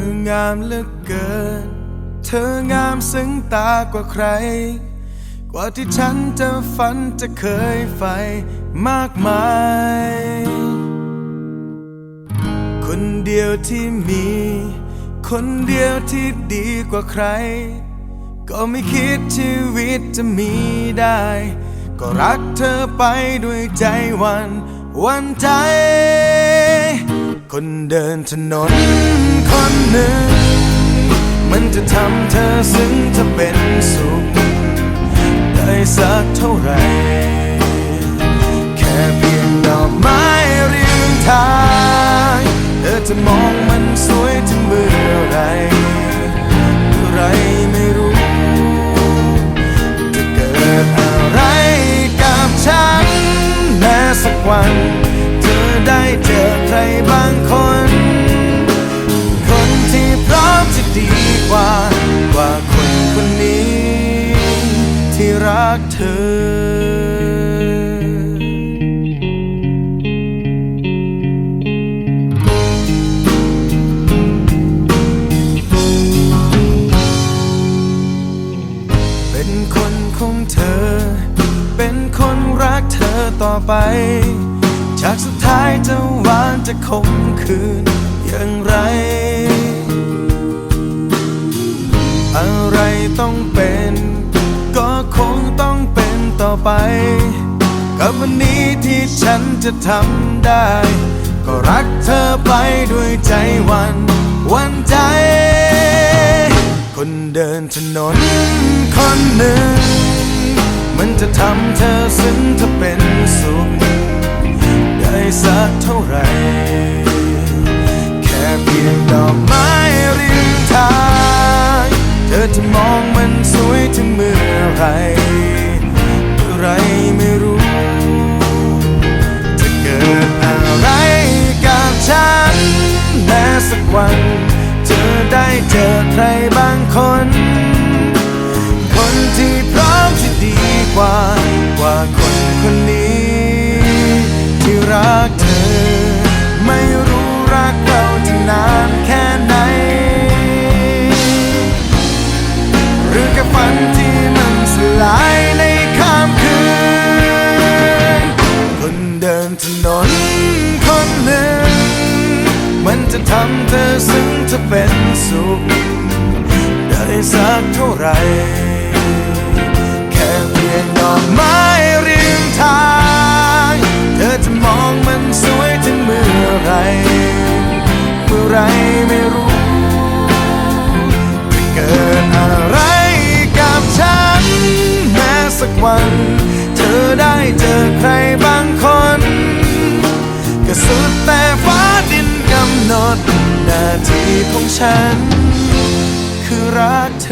องามเหลือเกิน เธองามซึ้งตากว่าใคร กว่าที่ฉันจะฝันจะเคยใฝ่มากมาย คนเดียวที่มี คนเดียวที่ดีกว่าใคร ก็ไม่คิดชีวิตจะมีได้ ก็รักเธอไปด้วยใจวันวันใจ คนเดินถนนคน จะทำเธอซึ้งจะเป็นสุข ได้สักเท่าไหรแค่เพียงดอกไม้เรียงทางเธอจะมองมันสวยถึงเมื่อไรเมื่อไรไม่รู้ จะเกิดอะไรกับฉัน แม้สักวัน เธอได้เจอใครบางคน เธอเป็นคนของเธอ เป็นคนรักเธอต่อไป จากสุดท้ายจะหวานจะคมคืนอย่างไร กับวันนี้ที่ฉันจะทำได้ ก็รักเธอไปด้วยใจวันวันใจ คนเดินถนนคนหนึ่ง มันจะทำเธอซึ้งเธอเป็นสุข ได้สักเท่าไหรแค่เพียงดอกไม้ริมทาง เธอจะมองมันสวยถึงเมื่อไร ได้เจอใครบางคน คนที่พร้อมจะดีกว่ากว่า จะเป็นสุขได้สักเท่าไร แค่เพียงดอกไม้ ที่ของฉัน คือรักเธอ